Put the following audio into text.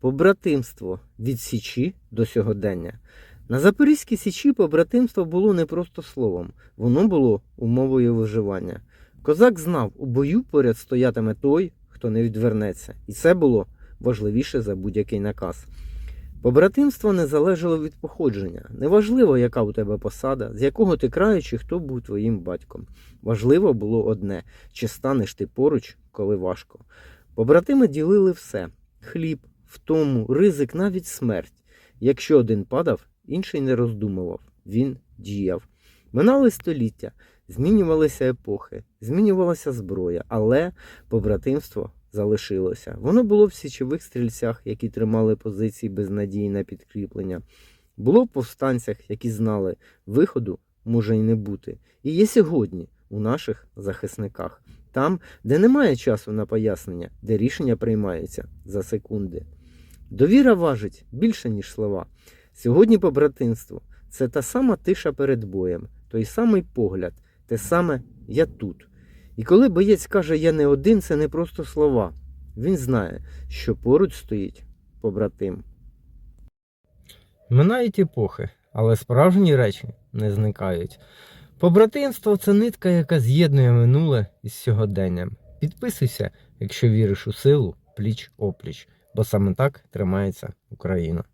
Побратимство від Січі до сьогодення. На Запорізькій Січі побратимство було не просто словом, воно було умовою виживання. Козак знав, у бою поряд стоятиме той, хто не відвернеться, і це було важливіше за будь-який наказ. Побратимство не залежало від походження. Неважливо, яка у тебе посада, з якого ти краю чи хто був твоїм батьком. Важливо було одне: чи станеш ти поруч, коли важко. Побратими ділили все: хліб, втому, ризик, навіть смерть. Якщо один падав, інший не роздумував, він діяв. Минали століття, змінювалися епохи, змінювалася зброя, але побратимство залишилося. Воно було в січових стрільцях, які тримали позиції без надії на підкріплення. Було в повстанцях, які знали, виходу може й не бути. І є сьогодні у наших захисниках, там, де немає часу на пояснення, де рішення приймаються за секунди. Довіра важить більше, ніж слова. Сьогодні побратимство це та сама тиша перед боєм, той самий погляд, те саме я тут. І коли боєць каже я не один, це не просто слова. Він знає, що поруч стоїть побратим. Минають епохи, але справжні речі не зникають. Побратимство це нитка, яка з'єднує минуле із сьогоденням. Підписуйся, якщо віриш у силу пліч опліч, бо саме так тримається Україна.